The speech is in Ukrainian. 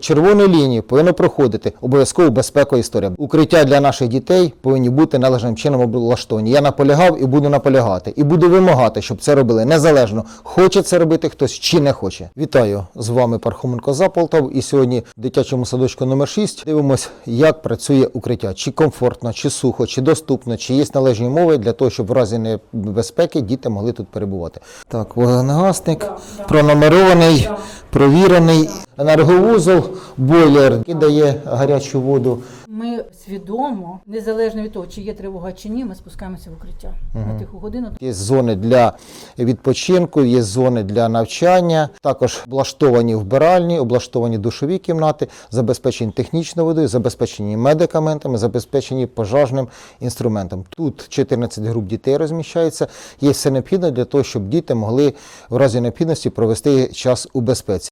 Червону лінію повинно проходити обов'язково безпекова історія. Укриття для наших дітей повинні бути належним чином облаштовані. Я наполягав і буду наполягати, і буду вимагати, щоб це робили незалежно, хоче це робити хтось чи не хоче. Вітаю з вами Пархоменко Заполтав. І сьогодні в дитячому садочку номер 6 дивимось, як працює укриття, чи комфортно, чи сухо, чи доступно, чи є належні умови для того, щоб в разі небезпеки діти могли тут перебувати. Так, вогнегасник пронумерований, провірений енерговузол, бойлер, який дає гарячу воду. Ми свідомо, незалежно від того, чи є тривога чи ні, ми спускаємося в укриття на тиху годину. Є зони для відпочинку, є зони для навчання, також облаштовані вбиральні, облаштовані душові кімнати, забезпечені технічною водою, забезпечені медикаментами, забезпечені пожежним інструментом. Тут 14 груп дітей розміщається. Є все необхідне для того, щоб діти могли в разі необхідності провести час у безпеці.